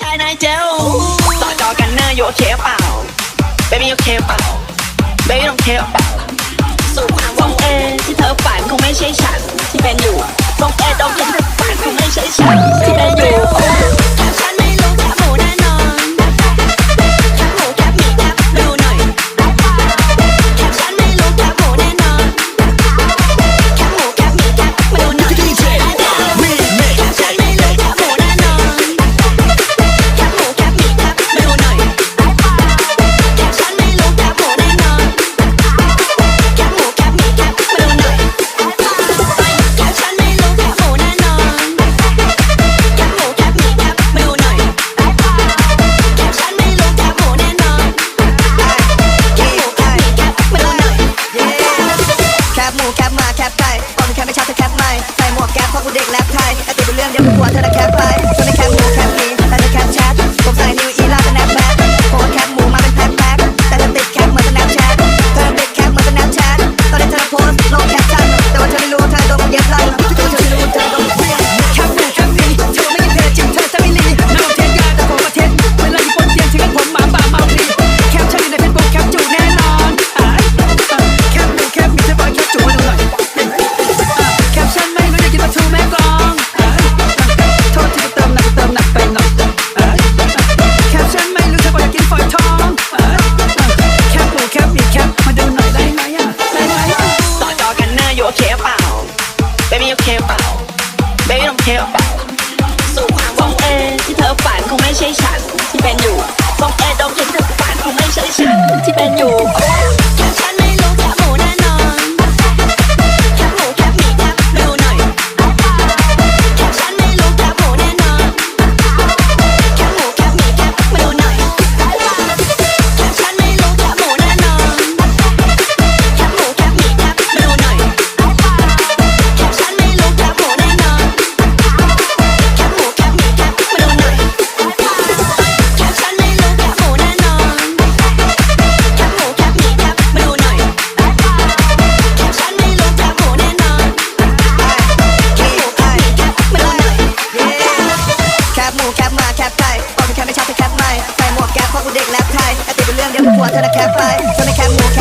ชายนายเจลต่อจอกันเนออยู่โอเคเปล่า baby โอเคเปล่า baby โอเคเปล่าสู่ความวงเอที่เธอฝันคงไม่ใช่ฉันที่เป็นอยู่วงเอต้องคิดฝันคงไม่ใช่ฉัน เรื่องยังไม่กลัวเธอนะแค่ไปเธอไม่แเทลสู่ความวงเอที่เธอฝันคงไม่ใช่ฉันที่เป็นอยู่ฟองเอต้องคิดถึงฝันคงไม่ใช่ฉันที่เป็นอยู่ เป็นเรื่องเดียวกับหัวเธอนะแค่ไฟเธอไม่แค่มูแค